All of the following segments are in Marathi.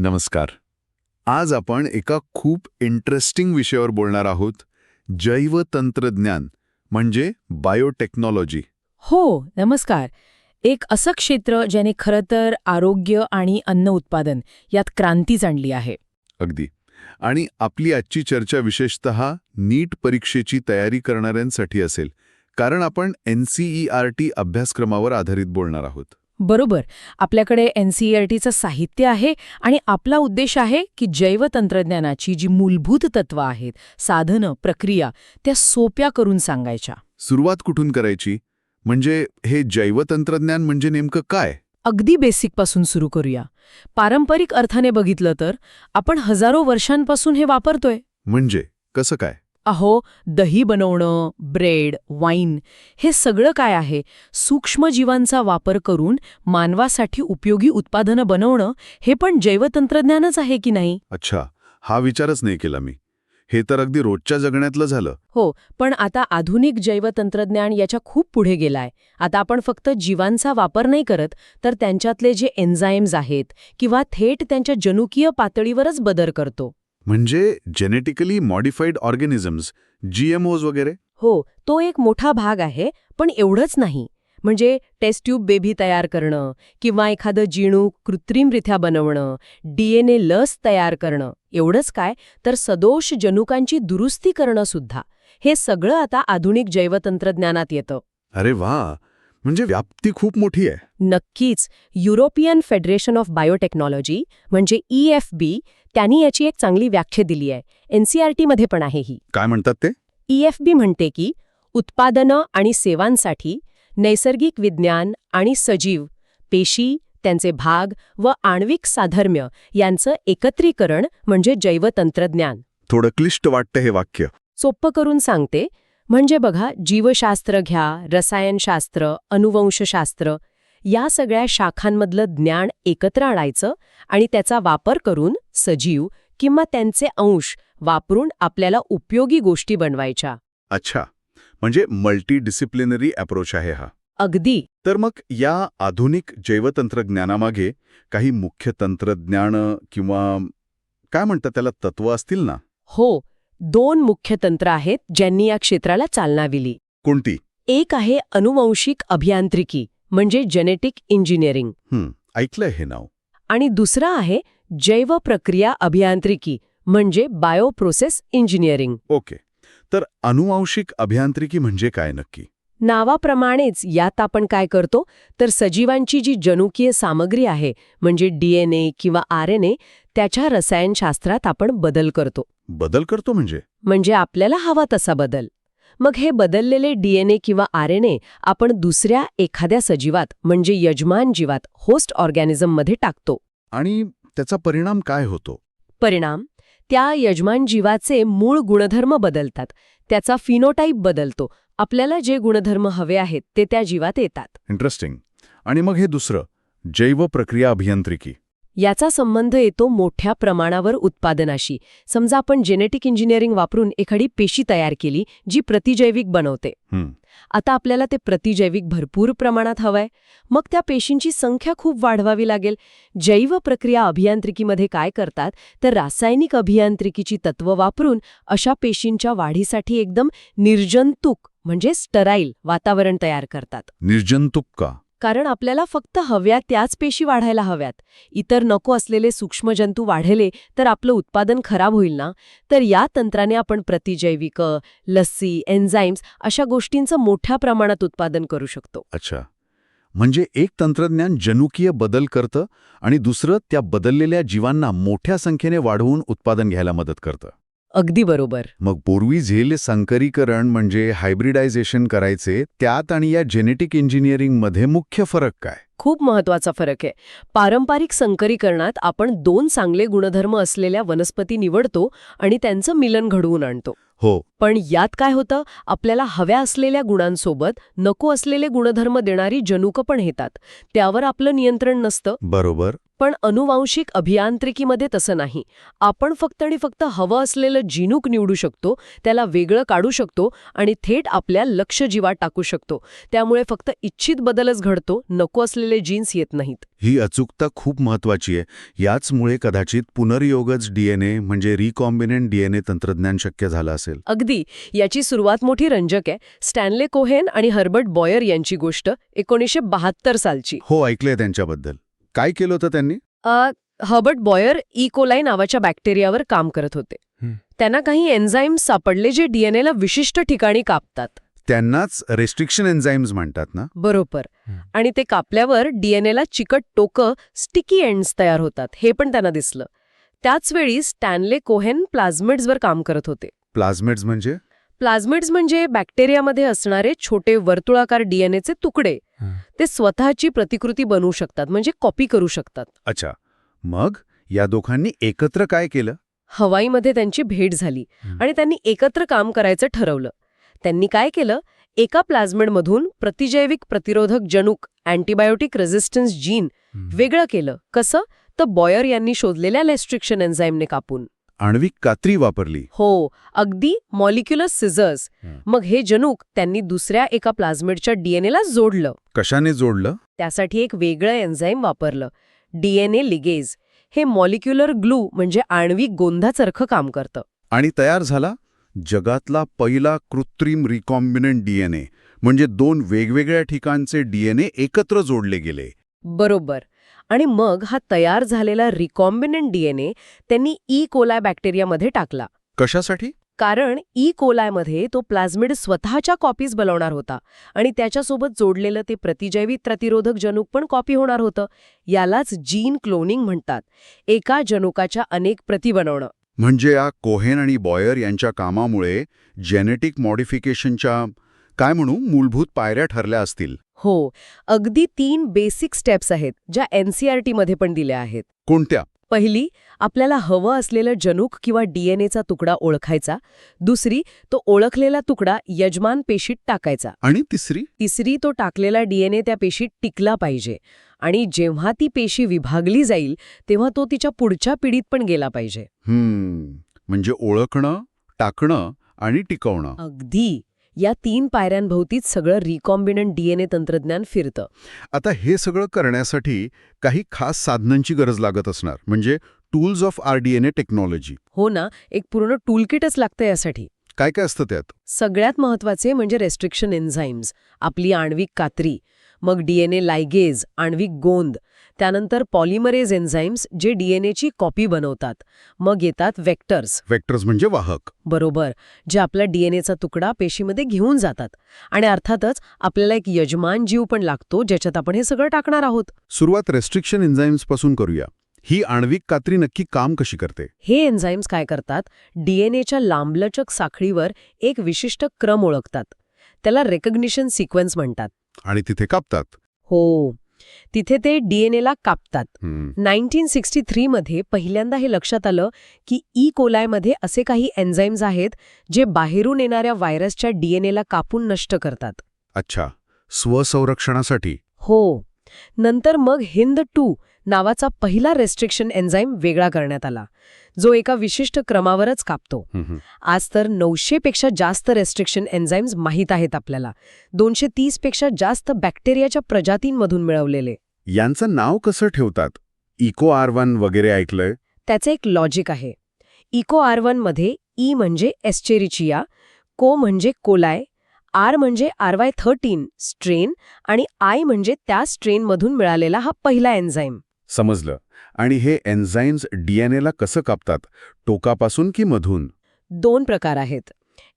नमस्कार. आज आपण एका खूप इंटरेस्टिंग विषयावर बोलणार आहोत जैवतंत्रज्ञान म्हणजे बायोटेक्नॉलॉजी हो नमस्कार. एक असं क्षेत्र ज्याने खरं तर आरोग्य आणि अन्न उत्पादन यात क्रांतीच आणली आहे. अगदी. आणि आपली आजची चर्चा विशेषत नीट परीक्षेची तयारी करणाऱ्यांसाठी असेल कारण आपण एन टी अभ्यासक्रमावर आधारित बोलणार आहोत. बरोबर. आपल्याकडे एन सी आर टीचं साहित्य आहे आणि आपला उद्देश आहे की जैवतंत्रज्ञानाची जी मूलभूत तत्वं आहेत साधनं प्रक्रिया त्या सोप्या करून सांगायच्या. सुरुवात कुठून करायची? म्हणजे हे जैवतंत्रज्ञान म्हणजे नेमकं काय? अगदी बेसिकपासून सुरू करूया. पारंपरिक अर्थाने बघितलं तर आपण हजारो वर्षांपासून हे वापरतोय. म्हणजे? कसं काय? अहो दही बनवणं ब्रेड वाईन हे सगळं काय आहे? सूक्ष्मजीवांचा वापर करून मानवासाठी उपयोगी उत्पादनं बनवणं हे पण जैवतंत्रज्ञानच आहे की नाही? अच्छा हा विचारच नाही केला मी. हे तर अगदी रोजच्या जगण्यातलं झालं. हो पण आता आधुनिक जैवतंत्रज्ञान याच्या खूप पुढे गेलाय. आता आपण फक्त जीवांचा वापर नाही करत तर त्यांच्यातले जे एन्झाईम्स आहेत किंवा थेट त्यांच्या जनुकीय पातळीवरच बदल करतो. म्हणजे जेनेटिकली मॉडिफाईड ऑर्गॅनिझम्स जीएमओज वगैरे? हो तो एक मोठा भाग आहे पण एवढंच नाही. म्हणजे टेस्ट ट्यूब बेबी तयार करणं किंवा एखादं जीणू कृत्रिमरित्या बनवणं डीएनए लस तयार करणं एवढंच काय? तर सदोष जनुकांची दुरुस्ती करणं सुद्धा. हे सगळं आता आधुनिक जैवतंत्रज्ञानात येतं. अरे वा! म्हणजे व्याप्ती खूप मोठी आहे. नक्कीच. युरोपियन फेडरेशन ऑफ बायोटेक्नॉलॉजी म्हणजे ई एफ बी त्यांनी याची एक चांगली व्याख्या दिली आहे. एनसीआरटीमध्ये पण आहे ही. काय म्हणतात ते? ई एफ बी म्हणते की उत्पादनं आणि सेवांसाठी नैसर्गिक विज्ञान आणि सजीव पेशी त्यांचे भाग व आण्विक साधर्म्य यांचं एकत्रीकरण म्हणजे जैवतंत्रज्ञान. थोडं क्लिष्ट वाटतं हे वाक्य. सोप्प करून सांगते म्हणजे बघा जीवशास्त्र घ्या रसायनशास्त्र अनुवंशशास्त्र या सगळ्या शाखांमधलं ज्ञान एकत्र आणायचं आणि त्याचा वापर करून सजीव किंवा त्यांचे अंश वापरून आपल्याला उपयोगी गोष्टी बनवायच्या. अच्छा. म्हणजे मल्टी डिसिप्लिनरी अप्रोच आहे हा. अगदी. तर मग या आधुनिक जैवतंत्रज्ञानामागे काही मुख्य तंत्रज्ञान किंवा काय म्हणतात त्याला तत्व असतील ना? हो. दोन मुख्य तंत्र आहेत ज्यांनी या क्षेत्राला चालना दिली. कोणती? एक आहे अनुवंशिक अभियांत्रिकी. म्हणजे जेनेटिक इंजिनिअरिंग ऐकलंय हे नाव. आणि दुसरा आहे जैव प्रक्रिया अभियांत्रिकी म्हणजे बायोप्रोसेस इंजिनिअरिंग ओके तर अनुवांशिक अभियांत्रिकी म्हणजे काय नक्की? नावाप्रमाणेच यात आपण काय करतो तर सजीवांची जी जनुकीय सामग्री आहे म्हणजे डीएनए किंवा आरएनए त्याच्या रसायनशास्त्रात आपण बदल करतो. बदल करतो म्हणजे? म्हणजे आपल्याला हवा तसा बदल. मग हे बदललेले डीएनए किंवा आरएनए आपण दुसऱ्या एखाद्या सजीवात म्हणजे यजमान जीवात होस्ट ऑर्गॅनिझममध्ये टाकतो. आणि त्याचा परिणाम काय होतो? परिणाम? त्या यजमान जीवाचे मूळ गुणधर्म बदलतात. त्याचा फिनोटाईप बदलतो. आपल्याला जे गुणधर्म हवे आहेत ते त्या जीवात येतात. इंटरेस्टिंग आणि मग हे दुसरं जैव प्रक्रिया अभियांत्रिकी. याचा संबंध येतो मोठ्या प्रमाणावर उत्पादनाशी. समजा आपण जेनेटिक इंजिनिअरिंग वापरून एखादी पेशी तयार केली जी प्रतिजैविक बनवते. आता आपल्याला ते प्रतिजैविक भरपूर प्रमाणात हवंय. मग त्या पेशींची संख्या खूप वाढवावी लागेल. जैव प्रक्रिया अभियांत्रिकीमध्ये काय करतात तर रासायनिक अभियांत्रिकीची तत्व वापरून अशा पेशींच्या वाढीसाठी एकदम निर्जंतुक म्हणजे स्टराईल वातावरण तयार करतात. निर्जंतुक का? कारण आपल्याला फक्त हव्या त्याच पेशी वाढायला हव्यात. इतर नको असलेले सूक्ष्मजंतू वाढले तर आपलं उत्पादन खराब होईल ना? तर या तंत्राने आपण प्रतिजैविक लस्सी एन्झाईम्स अशा गोष्टींचं मोठ्या प्रमाणात उत्पादन करू शकतो. अच्छा. म्हणजे एक तंत्रज्ञान जनुकीय बदल करतं आणि दुसरं त्या बदललेल्या जीवांना मोठ्या संख्येने वाढवून उत्पादन घ्यायला मदत करतं. अगदी बरोबर. मग पूर्वी झेल संकरीकरण म्हणजे हायब्रिडायझेशन करायचे त्यात आणि या जेनेटिक इंजिनिअरिंगमध्ये मुख्य फरक काय? खूप महत्त्वाचा फरक आहे. पारंपरिक संकरीकरणात आपण दोन चांगले गुणधर्म असलेल्या वनस्पती निवडतो आणि त्यांचं मिलन घडवून आणतो. हो. पण यात काय होतं? आपल्याला हव्या असलेल्या गुणांसोबत नको असलेले गुणधर्म देणारी जनुकं पण येतात. त्यावर आपलं नियंत्रण नसतं. बरोबर. पण अनुवांशिक अभियांत्रिकीमध्ये तसं नाही. आपण फक्त आणि फक्त हवं असलेलं जिनूक निवडू शकतो त्याला वेगळं काढू शकतो आणि थेट आपल्या लक्ष जीवात टाकू शकतो. त्यामुळे फक्त इच्छित बदलच घडतो नको असलेले जीन्स येत नाहीत. ही अचूकता खूप महत्वाची आहे. याचमुळे कदाचित पुनर्योगच डीएनए म्हणजे रिकॉम्बिनेंट डीएनए तंत्रज्ञान शक्य झालं असेल. अगदी. याची सुरुवात मोठी रंजक आहे. स्टॅनले कोहेन आणि हर्बर्ट बॉयर यांची गोष्ट एकोणीसशे बहात्तर सालची. हो ऐकलंय त्यांच्याबद्दल. काय केलं होतं त्यांनी? हर्बर्ट बॉयर इकोलाई नावाच्या बॅक्टेरियावर काम करत होते. त्यांना काही एन्झाईम्स सापडले जे डीएनएला विशिष्ट ठिकाणी कापतात. त्यांनाच रेस्ट्रिक्शन एन्झाईम्स म्हणतात ना? बरोबर. आणि ते कापल्यावर डीएनएला चिकट टोकं स्टिकी एंड्स तयार होतात. हे पण त्यांना दिसलं. त्याचवेळी स्टॅनले कोहेन प्लाझमिड्सवर काम करत होते. प्लाझ्मेट्स म्हणजे? प्लाझमिड्स म्हणजे बॅक्टेरियामध्ये असणारे छोटे वर्तुळाकार डीएनएचे तुकडे. ते स्वतःची प्रतिकृती बनवू शकतात म्हणजे कॉपी करू शकतात. अच्छा. मग या दोघांनी एकत्र काय केलं? हवाईमध्ये त्यांची भेट झाली. आणि त्यांनी एकत्र काम करायचं ठरवलं. त्यांनी काय केलं? एका प्लाझमिडमधून प्रतिजैविक प्रतिरोधक जनुक अँटीबायोटिक रेझिस्टन्स जीन वेगळं केलं. कसं? तर बॉयर यांनी शोधलेल्या लेस्ट्रिक्शन एन्झाईमने कापून. आण्विक कात्री वापरली. हो अगदी मॉलिक्युलर सिझर्स. मग हे जनुक त्यांनी दुसऱ्या एका प्लाझमिडच्या डीएनएला जोडलं. कशाने जोडलं? त्यासाठी एक वेगळं एन्झाईम वापरलं. DNA ligase. हे मॉलिक्युलर ग्लू म्हणजे आण्विक गोंधासारखं काम करतं. आणि तयार झाला? जगातला पहिला कृत्रिम रिकॉम्बिनंट डीएनए म्हणजे दोन वेगवेगळ्या ठिकाणचे डीएनए एकत्र जोडले गेले. बरोबर. आणि मग हा तयार झालेला रिकॉम्बिनंट डीएनए त्यांनी ई कोलाय बॅक्टेरियामध्ये टाकला. कशासाठी? कारण ई कोलायमध्ये तो प्लाझमिड स्वतःच्या कॉपीज बनवणार होता आणि त्याच्यासोबत जोडलेलं ते प्रतिजैविक प्रतिरोधक जनुक पण कॉपी होणार होतं. यालाच जीन क्लोनिंग म्हणतात. एका जनुकाच्या अनेक प्रती बनवणं. म्हणजे या कोहेन आणि बॉयर यांच्या कामामुळे जेनेटिक मॉडिफिकेशनच्या काय म्हणू? मूलभूत पायऱ्या ठरल्या असतील. हो अगदी तीन बेसिक स्टेप्स आहेत ज्या एनसीआरटीमध्ये पण दिल्या आहेत. कोणत्या? पहिली आपल्याला हवं असलेलं जनुक किंवा डीएनएचा तुकडा ओळखायचा. दुसरी तो ओळखलेला तुकडा यजमान पेशीत टाकायचा. आणि तिसरी? तिसरी तो टाकलेला डीएनए त्या पेशीत टिकला पाहिजे. आणि जेव्हा ती पेशी विभागली जाईल तेव्हा तो तिच्या पुढच्या पिढीत पण गेला पाहिजे. म्हणजे ओळखणं टाकणं आणि टिकवणं. अगदी. या तीन पायऱ्यांभोवतीच सगळं रिकॉम्बिनंट डीएनए तंत्रज्ञान फिरतं. आता हे सगळं करण्यासाठी काही खास साधनांची गरज लागत असणार म्हणजे tools of R D N A technology हो ना एक पूर्ण टूलकिटच लागतं यासाठी. काय काय असतं त्यात? सगळ्यात महत्त्वाचे म्हणजे रेस्ट्रिक्शन एन्झाईम्स आपली आण्विक कात्री मग डीएनए लायगेज आण्विक गोंद त्यानंतर पॉलिमरेज एन्झाईम्स जे डीएनएची कॉपी बनवतात. मग येतात वेक्टर्स. वेक्टर्स म्हणजे वाहक. बरोबर. जे आपला डीएनएचा तुकडा पेशीमध्ये घेऊन जातात. आणि अर्थातच आपल्याला एक यजमान जीव पण लागतो ज्याच्यात आपण हे सगळं टाकणार आहोत. सुरुवात रेस्ट्रिक्शन एन्झाईम्सपासून करूया. ही आण्विक कात्री नक्की काम कशी करते? हे एन्झाईम्स काय करतात? डीएनएच्या लांबलचक साखळीवर एक विशिष्ट क्रम ओळखतात. त्याला रेकग्निशन सिक्वेन्स म्हणतात. आणि तिथे कापतात. हो. तिथे ते डीएनएला कापतात. हम्म. 1963 मध्ये पहिल्यांदा हे लक्षात आलं की ई. कोलायमध्ये असे काही एन्झाईम्स आहेत जे बाहेरून येणाऱ्या व्हायरसच्या डीएनएला कापून नष्ट करतात. अच्छा. स्वसंरक्षणासाठी. हो. नंतर मग हिंद टू नावाचा पहिला रेस्ट्रिक्शन एन्झाईम वेगळा करण्यात आला. जो एका विशिष्ट क्रमावरच कापतो. आज तर नऊशे पेक्षा जास्त रेस्ट्रिक्शन एन्झाईम्स माहीत आहेत आपल्याला. दोनशे तीसपेक्षा जास्त बॅक्टेरियाच्या प्रजातींमधून मिळवलेले. यांचं नाव कसं ठेवतात? इको आर वन वगैरे ऐकलंय? त्याचे एक लॉजिक आहे. इको आरमध्ये ई म्हणजे एस्चेरिचिया को म्हणजे कोलाय आर म्हणजे आर वाय थर्टीन स्ट्रेन आणि आय म्हणजे त्या स्ट्रेनमधून मिळालेला हा पहिला एन्झाईम समजलं. आणि हे एन्झाईम्स डीएनएला कसं कापतात? टोकापासून की मधून? दोन प्रकार आहेत.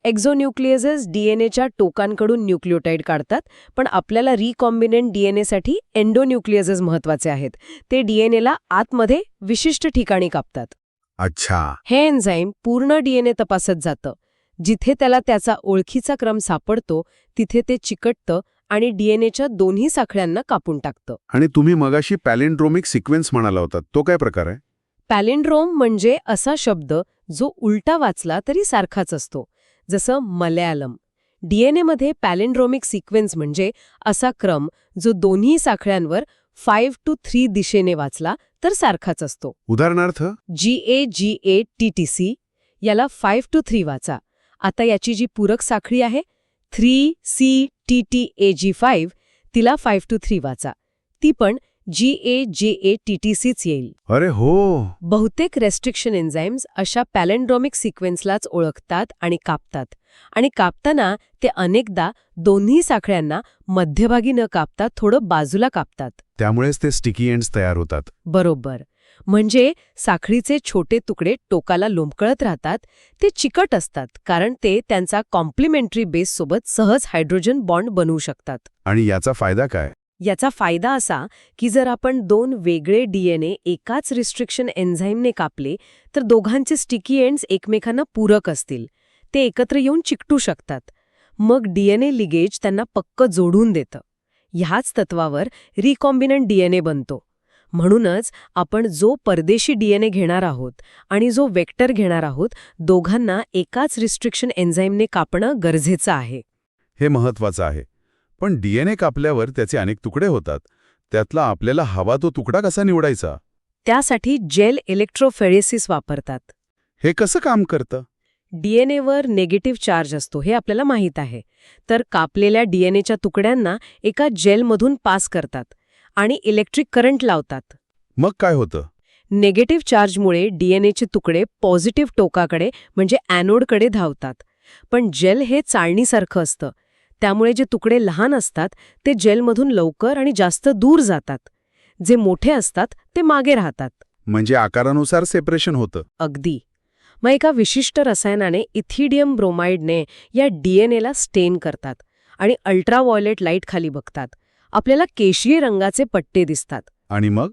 एक्झोन्यूक्लियसेस डीएनएच्या टोकांकडून न्यूक्लिओटाईड काढतात पण आपल्याला रिकॉम्बिनेंट डीएनएसाठी एन्डोन्यूक्लियसेस महत्त्वाचे आहेत. ते डीएनएला आतमध्ये विशिष्ट ठिकाणी कापतात. अच्छा. हे एन्झाईम पूर्ण डीएनए तपासत जातं. जिथे त्याला त्याचा ओळखीचा क्रम सापडतो तिथे ते चिकटतं आणि डीएनएच्या दोन्ही साखळ्यांना कापून टाकतं. आणि तुम्ही मगाशी पॅलेंड्रोमिक सिक्वेन्स म्हणाला होता तो काय प्रकार आहे? पॅलिंड्रोम म्हणजे असा शब्द जो उलटा वाचला तरी सारखाच असतो जसं मलयालम. डीएनएमध्ये पॅलिंड्रोमिक सिक्वेन्स म्हणजे असा क्रम जो दोन्ही साखळ्यांवर फाईव्ह टू थ्री दिशेने वाचला तर सारखाच असतो. उदाहरणार्थ? G A G A T T C याला फाईव्ह टू थ्री वाचा. आता याची जी पूरक साखळी आहे three C T T A G five तिला फाईव्ह टू थ्री वाचा. ती पण जी ए जे ए टी टी सीच येईल. अरे हो. बहुतेक रेस्ट्रिक्शन एन्झाईम्स अशा पॅलेंड्रॉमिक सिक्वेन्सलाच ओळखतात आणि कापतात. आणि कापताना ते अनेकदा दोन्ही साखळ्यांना मध्यभागी न कापता थोडं बाजूला कापतात. त्यामुळेच ते स्टिकी एंड्स तयार होतात. बरोबर. म्हणजे साखळीचे छोटे तुकडे टोकाला लोंबकळत राहतात ते चिकट असतात कारण ते त्यांचा कॉम्प्लिमेंटरी बेससोबत सहज हायड्रोजन बॉन्ड बनवू शकतात. आणि याचा फायदा काय? याचा फायदा असा की जर आपण दोन वेगळे डीएनए एकाच रिस्ट्रिक्शन एन्झाईमने कापले तर दोघांचे स्टिकी एंड्स एकमेकांना पूरक असतील. ते एकत्र येऊन चिकटू शकतात. मग डीएनए लिगेज त्यांना पक्क जोडून देतं. ह्याच तत्वावर रिकॉम्बिनंट डीएनए बनतो. म्हणूनच आपण जो परदेशी डीएनए घेणार आहोत आणि जो वेक्टर घेणार आहोत दोघांना एकाच रिस्ट्रिक्शन एन्झाईमने कापणं गरजेचं आहे. हे महत्वाचं आहे. पण डीएनए कापल्यावर त्याचे अनेक तुकडे होतात. त्यातला आपल्याला हवा तो तुकडा कसा निवडायचा? त्यासाठी जेल इलेक्ट्रोफेरेसिस वापरतात. हे कसं काम करतं? डीएनएवर नेगेटिव्ह चार्ज असतो हे आपल्याला माहीत आहे. तर कापलेल्या डीएनएच्या तुकड्यांना एका जेलमधून पास करतात. आणि इलेक्ट्रिक करंट लावतात. मग काय होतं? नेगेटिव्ह चार्जमुळे डीएनएचे तुकडे पॉझिटिव्ह टोकाकडे म्हणजे ॲनोडकडे धावतात. पण जेल हे चाळणीसारखं असतं. त्यामुळे जे तुकडे लहान असतात ते जेलमधून लवकर आणि जास्त दूर जातात. जे मोठे असतात ते मागे राहतात. म्हणजे आकारानुसार सेपरेशन होतं. अगदी. मग एका विशिष्ट रसायनाने इथिडियम ब्रोमाइडने या डीएनएला स्टेन करतात आणि अल्ट्राव्हायोलेट लाइट खाली बघतात. आपल्याला केशरी रंगाचे पट्टे दिसतात. आणि मग?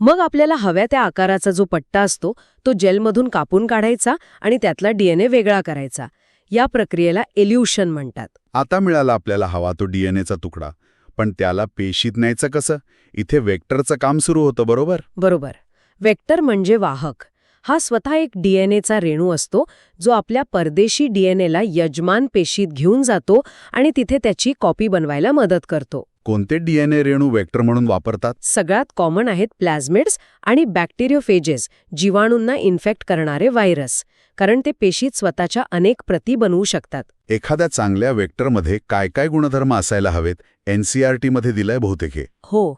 मग आपल्याला हव्या त्या आकाराचा जो पट्टा असतो तो जेलमधून कापून काढायचा आणि त्यातला डीएनए वेगळा करायचा. या प्रक्रियेला एल्युशन म्हणतात. आता मिळाला आपल्याला हवा तो डीएनएचा तुकडा. पण त्याला पेशीत न्यायचं कसं? इथे वेक्टरचं काम सुरू होतं बरोबर? बरोबर. वेक्टर म्हणजे वाहक. हा स्वतः एक डीएनएचा रेणू असतो जो आपल्या परदेशी डीएनएला यजमान पेशीत घेऊन जातो आणि तिथे त्याची कॉपी बनवायला मदत करतो. कोणते डीएनए रेणू वेक्टर म्हणून वापरतात? सगळ्यात कॉमन आहेत प्लॅझमिड्स आणि बॅक्टेरियोफेजेस जीवाणूंना इन्फेक्ट करणारे व्हायरस कारण ते पेशीत स्वतःच्या अनेक प्रती बनवू शकतात. एखाद्या चांगल्या वेक्टरमध्ये काय काय गुणधर्म असायला हवेत? एनसीआरटीमध्ये दिलंय बहुतेक हे. हो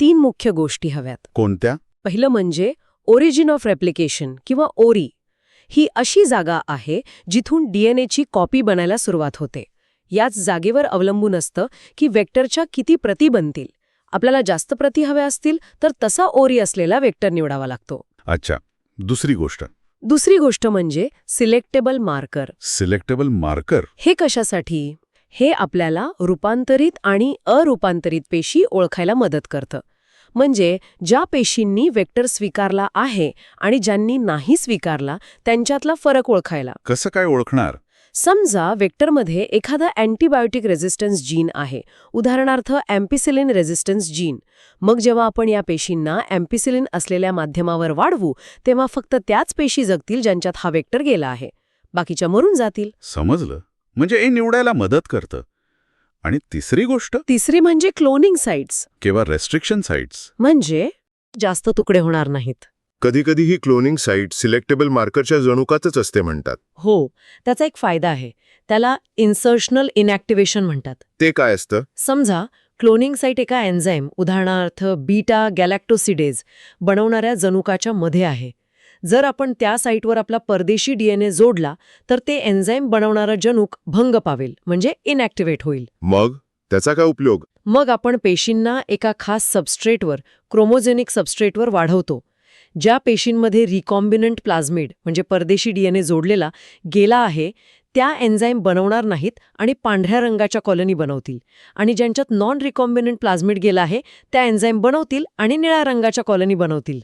तीन मुख्य गोष्टी हव्यात. कोणत्या? पहिलं म्हणजे ओरिजिन ऑफ रेप्लिकेशन किंवा ओरी. ही अशी जागा आहे जिथून डीएनएची कॉपी बनायला सुरुवात होते. याच जागेवर अवलंबून असतं की वेक्टरच्या किती प्रती बनतील. आपल्याला जास्त प्रती हव्या असतील तर तसा ओरी असलेला वेक्टर निवडावा लागतो. अच्छा दुसरी गोष्ट. दुसरी गोष्ट म्हणजे सिलेक्टेबल मार्कर. Selectable marker? हे कशासाठी? हे आपल्याला रूपांतरित आणि अरूपांतरित पेशी ओळखायला मदत करतं. म्हणजे ज्या पेशींनी वेक्टर स्वीकारला आहे आणि ज्यांनी नाही स्वीकारला त्यांच्यातला फरक ओळखायला. कसं काय ओळखणार? समजा वेक्टरमध्ये एखादा अँटीबायोटिक रेझिस्टन्स जीन आहे. उदाहरणार्थ अँपिसिलिन रेझिस्टन्स जीन. मग जेव्हा आपण या पेशींना अँपिसिलिन असलेल्या माध्यमावर वाढवू तेव्हा फक्त त्याच पेशी जगतील ज्यांच्यात हा वेक्टर गेला आहे. बाकीच्या मरून जातील. समजलं. म्हणजे हे निवडायला मदत करतं. आणि तिसरी गोष्ट? तिसरी म्हणजे क्लोनिंग साइट्स. किंवा रेस्ट्रिक्शन साइट्स म्हणजे? जास्त तुकडे होणार नाहीत. कधीकधी ही क्लोनिंग साईट सिलेक्टेबल मार्करच्या जणुकातच असते म्हणतात. हो त्याचा एक फायदा आहे. त्याला इन्सर्शनल इनॅक्टिव्हेशन म्हणतात. ते काय असतं? समजा क्लोनिंग साईट एका एन्झाईम उदाहरणार्थ बीटा गॅलॅक्टोसिडेज बनवणाऱ्या जनुकाच्या मध्ये आहे. जर आपण त्या साईटवर आपला परदेशी डीएनए जोडला तर ते एन्झाईम बनवणारं जनुक भंग पावेल म्हणजे इनॅक्टिव्हेट होईल. मग? त्याचा काय उपयोग? मग आपण पेशींना एका खास सबस्ट्रेटवर क्रोमोजेनिक सबस्ट्रेटवर वाढवतो. ज्या पेशींमध्ये रिकॉम्बिनंट प्लाझमिड म्हणजे परदेशी डीएनए जोडलेला गेला आहे त्या एन्झाईम बनवणार नाहीत आणि पांढऱ्या रंगाच्या कॉलनी बनवतील. आणि ज्यांच्यात नॉन रिकॉम्बिनंट प्लाझमिड गेला आहे त्या एन्झाईम बनवतील आणि निळ्या रंगाच्या कॉलनी बनवतील.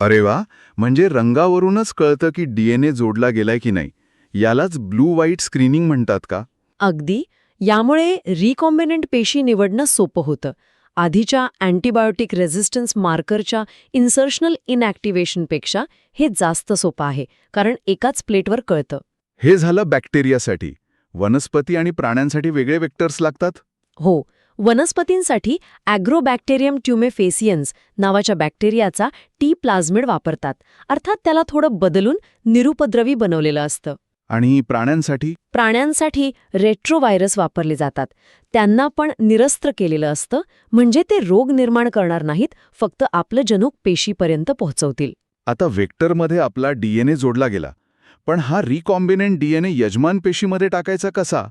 अरे वा! म्हणजे रंगावरूनच कळतं की डीएनए जोडला गेलाय की नाही. यालाच ब्लू व्हाईट स्क्रीनिंग म्हणतात का? अगदी. यामुळे रिकॉम्बिनंट पेशी निवडणं सोपं होतं. आधीच्या अँटीबायोटिक रेझिस्टन्स मार्करच्या इन्सर्शनल इनॅक्टिव्हेशनपेक्षा हे जास्त सोपं आहे कारण एकाच प्लेटवर कळतं. हे झालं बॅक्टेरियासाठी. वनस्पती आणि प्राण्यांसाठी वेगळे वेक्टर्स लागतात? हो. वनस्पतींसाठी ॲग्रोबॅक्टेरियम ट्युमेफेसियन्स नावाच्या बॅक्टेरियाचा टी प्लाझमिड वापरतात. अर्थात त्याला थोडं बदलून निरुपद्रवी बनवलेलं असतं. आणि प्राण्यांसाठी? प्राण्यांसाठी रेट्रोव्हायरस वापरले जातात. त्यांना पण निरस्त्र केलेलं असतं म्हणजे ते रोग निर्माण करणार नाहीत फक्त आपलं जनुक पेशीपर्यंत पोहोचवतील. आता वेक्टरमध्ये आपला डीएनए जोडला गेला. पण हा रिकॉम्बिनेंट डीएनए यजमान पेशीमध्ये टाकायचा कसा?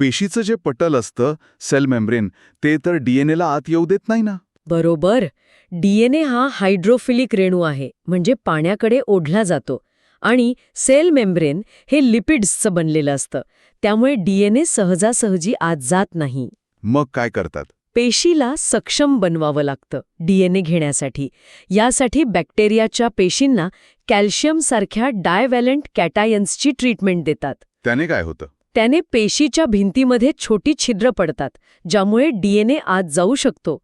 पेशीचं जे पटल असतं सेल मेम्ब्रेन ते तर डीएनएला आत येऊ देत नाही ना? बरोबर. डीएनए हा हायड्रोफिलिक रेणू आहे म्हणजे पाण्याकडे ओढला जातो. आणि सेल मेम्ब्रेन हे लिपिड्सचं बनलेलं असतं. त्यामुळे डीएनए सहजासहजी आत जात नाही. मग काय करतात? पेशीला सक्षम बनवावं लागतं डीएनए घेण्यासाठी. यासाठी बॅक्टेरियाच्या पेशींना कॅल्शियमसारख्या डायव्हॅलंट कॅटायन्सची ट्रीटमेंट देतात. त्याने काय होतं? त्याने पेशीच्या भिंतीमध्ये छोटी छिद्र पडतात ज्यामुळे डीएनए आत जाऊ शकतो.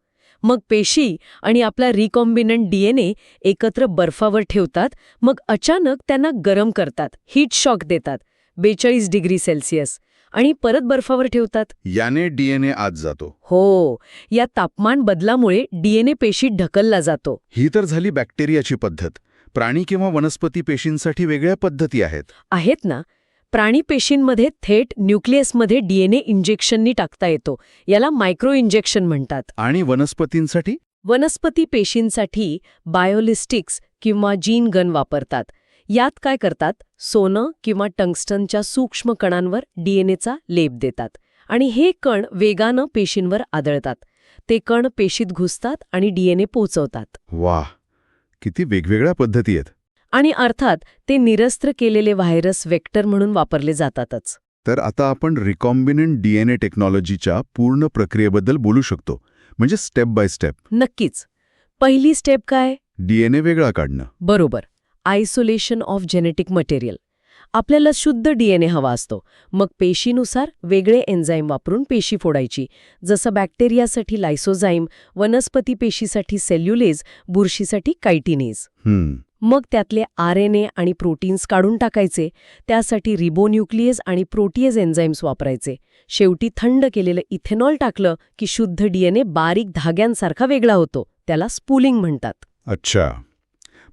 मग पेशी आणि आपला रिकॉम्बिनंट डीएनए एकत्र बर्फावर ठेवतात मग अचानक त्यांना गरम करतात हीट शॉक देतात बेचाळीस डिग्री सेल्सिअस आणि परत बर्फावर ठेवतात? याने डीएनए आत जातो. हो या तापमान बदलामुळे डीएनए पेशीत ढकलला जातो. ही तर झाली बॅक्टेरियाची पद्धत. प्राणी किंवा वनस्पती पेशींसाठी वेगळ्या पद्धती आहेत. आहेत ना प्राणी पेशींमध्ये थेट न्यूक्लियसमध्ये डीएनए इंजेक्शननी टाकता येतो. याला मायक्रो इंजेक्शन म्हणतात. आणि वनस्पतींसाठी? वनस्पती पेशींसाठी बायोलिस्टिक्स किंवा जीन गन वापरतात. यात काय करतात? सोनं किंवा टंगस्टनच्या सूक्ष्म कणांवर डीएनएचा लेप देतात. आणि हे कण वेगानं पेशींवर आदळतात. ते कण पेशीत घुसतात आणि डीएनए पोचवतात. वाह! किती वेगवेगळ्या पद्धती आहेत. आणि अर्थात ते निरस्त्र केलेले व्हायरस वेक्टर म्हणून वापरले जातातच. तर आता आपण रिकॉम्बिनंट डीएनए टेक्नॉलॉजीच्या पूर्ण प्रक्रियेबद्दल बोलू शकतो म्हणजे स्टेप बाय स्टेप नक्कीच. पहिली स्टेप काय? डीएनए वेगळा काढणं. बरोबर. आयसोलेशन ऑफ जेनेटिक मटेरियल आपल्याला शुद्ध डीएनए हवा असतो. मग पेशीनुसार वेगळे एन्झाईम वापरून पेशी फोडायची. जसं बॅक्टेरियासाठी लायसोझाईम वनस्पती पेशीसाठी सेल्युलेज बुरशीसाठी कायटिनेज हम्म. मग त्यातले आर एन ए आणि प्रोटीन्स काढून टाकायचे त्यासाठी रिबोन्यूक्लियस आणि प्रोटीएज एन्झाईम्स वापरायचे. शेवटी थंड केलेलं इथेनॉल टाकलं की शुद्ध डीएनए बारीक धाग्यांसारखा वेगळा होतो त्याला स्पूलिंग म्हणतात. अच्छा.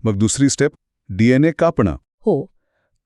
मग दुसरी स्टेप डीएनए कापणं. हो.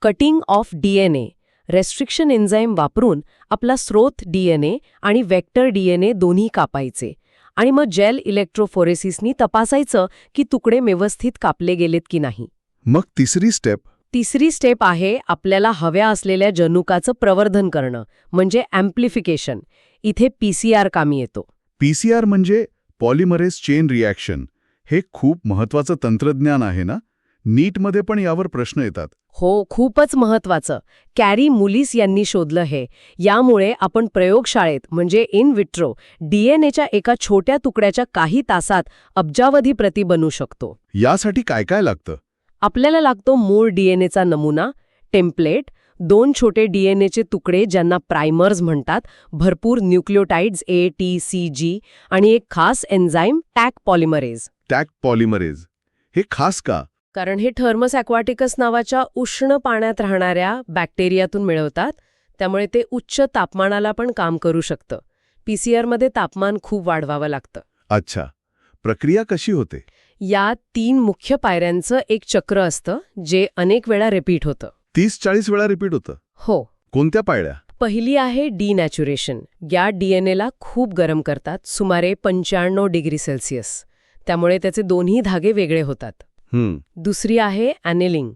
Cutting of DNA. Restriction enzyme वापरून आपला स्रोत डीएनए आणि वेक्टर डीएनए दोन्ही कापायचे. आणि मग जेल इलेक्ट्रोफोरेसिसनी तपासायचं की तुकडे व्यवस्थित कापले गेलेत की नाही. मग तिसरी स्टेप? तिसरी स्टेप आहे आपल्याला हव्या असलेल्या जनुकाचं प्रवर्धन करणं म्हणजे ॲम्प्लिफिकेशन. इथे पीसीआर कामी येतो. पीसीआर म्हणजे पॉलिमरेज चेन रिॲक्शन. हे खूप महत्वाचं तंत्रज्ञान आहे ना? नीटमध्ये पण यावर प्रश्न येतात. हो खूपच महत्वाचं कॅरी मुलिस यांनी शोधलं हे. यामुळे आपण प्रयोगशाळेत म्हणजे इन विट्रो डीएनएच्या एका छोट्या तुकड्याच्या काही तासात अब्जावधी प्रती बनू शकतो. यासाठी काय काय लागतं? आपल्याला लागतो मूळ डीएनएचा नमुना टेम्पलेट दोन छोटे डीएनएचे तुकडे ज्यांना प्रायमर्स म्हणतात भरपूर न्यूक्लिओटाइड्स ए टी सी जी आणि एक खास enzyme Taq polymerase. Taq polymerase. हे खास का? कारण हे थर्मस ॲक्वाटिकस नावाच्या उष्ण पाण्यात राहणाऱ्या बॅक्टेरियातून मिळवतात त्यामुळे ते उच्च तापमानाला पण काम करू शकतं. पीसीआरमध्ये तापमान खूप वाढवावं लागतं. अच्छा. प्रक्रिया कशी होते? या तीन मुख्य पायऱ्यांचं एक चक्र असतं जे अनेक वेळा रिपीट होतं. तीस चाळीस वेळा रिपीट होतं? हो. कोणत्या पायऱ्या? पहिली आहे डीनॅच्युरेशन. या डीएनएला खूप गरम करतात सुमारे पंच्याण्णव डिग्री सेल्सिअस. त्यामुळे त्याचे दोन्ही धागे वेगळे होतात. दुसरी आहे ॲनेलिंग.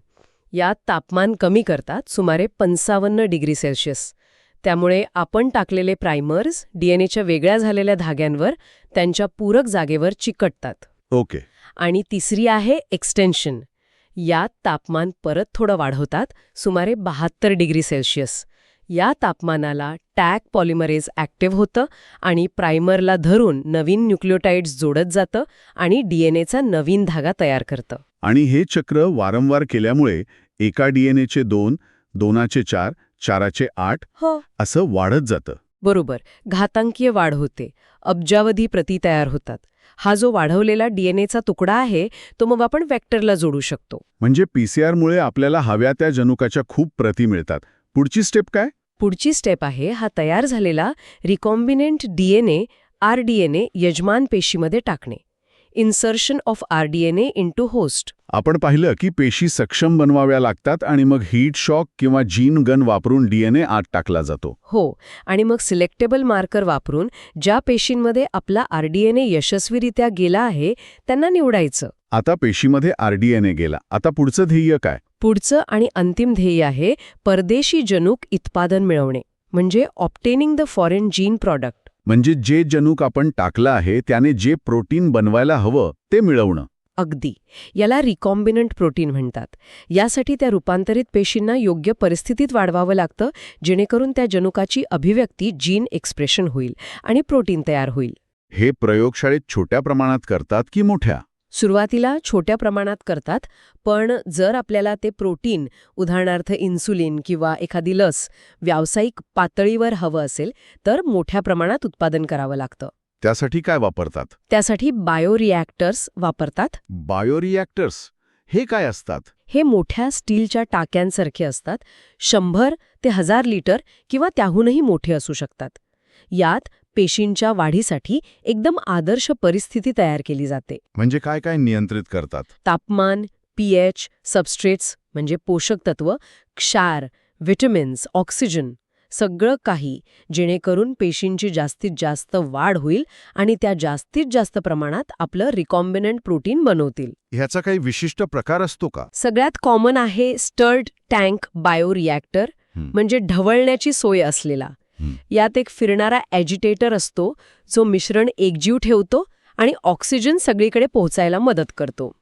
यात तापमान कमी करतात सुमारे पंचावन्न डिग्री सेल्सिअस. त्यामुळे आपण टाकलेले प्रायमर्स डीएनएच्या वेगळ्या झालेल्या धाग्यांवर त्यांच्या पूरक जागेवर चिकटतात. ओके. आणि तिसरी आहे एक्सटेन्शन. यात तापमान परत थोडं वाढवतात सुमारे बहात्तर डिग्री सेल्सिअस. या तापमानाला टॅग पॉलिमरेज ॲक्टिव्ह होतं आणि प्रायमरला धरून नवीन न्यूक्लिओटाइड्स जोडत जातं आणि डीएनएचा नवीन धागा तयार करतं. आणि हे चक्र वारंवार केल्यामुळे एका डीएनएचे दोन दोनाचे चार चाराचे आठ हो. असं वाढत जातं. बरोबर. घातांकीय वाढ होते. अब्जावधी प्रती तयार होतात. हा जो वाढवलेला डीएनएचा तुकडा आहे तो मग आपण वेक्टरला जोडू शकतो. म्हणजे पीसीआरमुळे आपल्याला हव्या त्या जनुकाच्या खूप प्रती मिळतात. पुढची स्टेप काय? पुढची स्टेप आहे हा तयार झालेला रिकॉम्बिनेंट डीएनए आरडीएनए यजमान पेशीमध्ये टाकणे. Insertion of rDNA into host आपण पाहिलं की पेशी सक्षम बनवाव्या लागतात आणि मग हीट शॉक किंवा जीन गन वापरून डीएनए आत टाकला जातो. हो आणि मग सिलेक्टेबल मार्कर वापरून ज्या पेशींमध्ये आपला आरडीएनए यशस्वीरित्या गेला आहे त्यांना निवडायचं. आता पेशीमध्ये आरडीएनए गेला. आता पुढचं ध्येय काय? पुढचं आणि अंतिम ध्येय आहे परदेशी जनुक उत्पादन मिळवणे म्हणजे obtaining the foreign gene product म्हणजे जे जनुक आपण टाकलं आहे त्याने जे प्रोटीन बनवायला हवं ते मिळवणं. अगदी. याला रिकॉम्बिनंट प्रोटीन म्हणतात. यासाठी त्या रूपांतरित पेशींना योग्य परिस्थितीत वाढवावं लागतं जेणेकरून त्या जनुकाची अभिव्यक्ती जीन एक्सप्रेशन होईल आणि प्रोटीन तयार होईल. हे प्रयोगशाळेत छोट्या प्रमाणात करतात की मोठ्या? सुरुवातीला छोट्या प्रमाणात करतात पण जर आपल्याला ते प्रोटीन उदाहरणार्थ इन्सुलिन किंवा एखादी लस व्यावसायिक पातळीवर हवं असेल तर मोठ्या प्रमाणात उत्पादन करावं लागतं. त्यासाठी काय वापरतात? त्यासाठी बायोरिॲक्टर्स वापरतात. बायोरिॲक्टर्स हे काय असतात? हे मोठ्या स्टीलच्या टाक्यांसारखे असतात. शंभर ते हजार लिटर किंवा त्याहूनही मोठे असू शकतात. यात पेशींच्या वाढीसाठी एकदम आदर्श परिस्थिती तयार केली जाते म्हणजे काय काय नियंत्रित करतात तापमान पीएच सबस्ट्रेट्स म्हणजे पोषक तत्व क्षार व्हिटॅमिन्स ऑक्सिजन सगळं काही जेणेकरून पेशींची जास्तीत जास्त वाढ होईल आणि त्या जास्तीत जास्त प्रमाणात आपलं रिकॉम्बिनंट प्रोटीन बनवतील ह्याचा काही विशिष्ट प्रकार असतो का सगळ्यात कॉमन आहे स्टर्ड टँक बायोरिॲक्टर. म्हणजे ढवळण्याची सोय असलेला. यात एक फिरणारा ॲजिटेटर असतो जो मिश्रण एकजीव ठेवतो आणि ऑक्सिजन सगळीकडे पोहोचायला मदत करतो.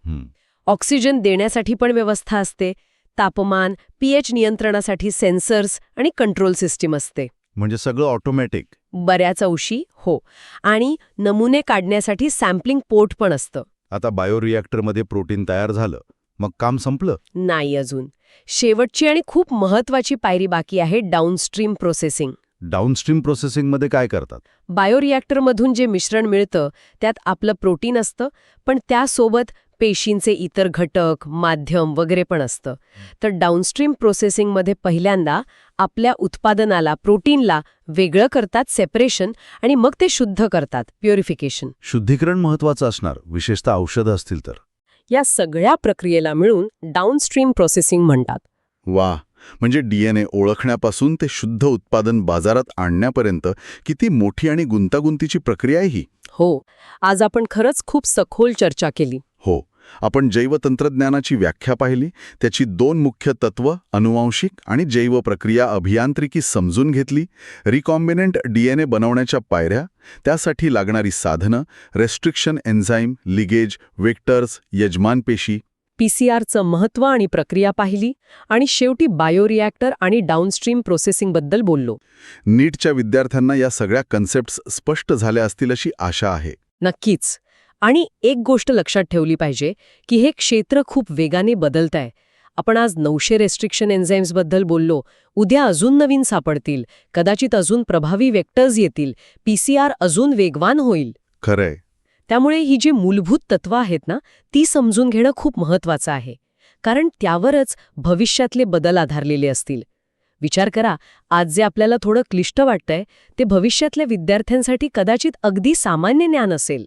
ऑक्सिजन देण्यासाठी पण व्यवस्था असते. तापमान पीएच नियंत्रणासाठी सेन्सर्स आणि कंट्रोल सिस्टीम असते. म्हणजे सगळं ऑटोमॅटिक बऱ्याच अंशी हो. आणि नमुने काढण्यासाठी सॅम्पलिंग पोर्ट पण असतं. आता बायोरिॲक्टरमध्ये प्रोटीन तयार झालं. मग काम संपलं? नाही अजून. शेवटची आणि खूप महत्वाची पायरी बाकी आहे डाऊनस्ट्रीम प्रोसेसिंग डाऊनस्ट्रीम प्रोसेसिंगमध्ये काय करतात? बायोरिॲक्टरमधून जे मिश्रण मिळतं त्यात आपलं प्रोटीन असतं पण त्यासोबत पेशींचे इतर घटक माध्यम वगैरे पण असतं. तर डाऊनस्ट्रीम प्रोसेसिंगमध्ये पहिल्यांदा आपल्या उत्पादनाला प्रोटीनला वेगळं करतात सेपरेशन आणि मग ते शुद्ध करतात प्युरिफिकेशन. शुद्धीकरण महत्वाचं असणार विशेषतः औषधं असतील तर. या सगळ्या प्रक्रियेला मिळून डाऊनस्ट्रीम प्रोसेसिंग म्हणतात. वा म्हणजे डीएनए ओळखण्यापासून ते शुद्ध उत्पादन बाजारात आणण्यापर्यंत किती मोठी आणि गुंतागुंतीची प्रक्रिया आहे ही? हो आज आपण खरंच खूप सखोल चर्चा केली. हो आपण जैवतंत्रज्ञानाची व्याख्या पाहिली त्याची दोन मुख्य तत्व अनुवांशिक आणि जैव प्रक्रिया अभियांत्रिकी समजून घेतली रिकॉम्बिनंट डीएनए बनवण्याच्या पायऱ्या त्यासाठी लागणारी साधनं रेस्ट्रिक्शन एन्झाईम लिगेज वेक्टर्स यजमान पेशी पीसीआरचं महत्त्व आणि प्रक्रिया पाहिली आणि शेवटी बायोरिॲक्टर आणि डाऊनस्ट्रीम प्रोसेसिंगबद्दल बोललो. नीटच्या विद्यार्थ्यांना या सगळ्या कन्सेप्ट्स स्पष्ट झाल्या असतील अशी आशा आहे. नक्कीच. आणि एक गोष्ट लक्षात ठेवली पाहिजे की हे क्षेत्र खूप वेगाने बदलत आहे आपण आज नऊशे रेस्ट्रिक्शन एन्झाईम्सबद्दल बोललो उद्या अजून नवीन सापडतील. कदाचित अजून प्रभावी वेक्टर्स येतील. पीसीआर अजून वेगवान होईल. खरंय. त्यामुळे ही जी मूलभूत तत्त्वं आहेत ना ती समजून घेणं खूप महत्वाचं आहे. कारण त्यावरच भविष्यातले बदल आधारलेले असतील. विचार करा आज जे आपल्याला थोडं क्लिष्ट वाटतंय ते भविष्यातल्या विद्यार्थ्यांसाठी कदाचित अगदी सामान्य ज्ञान असेल.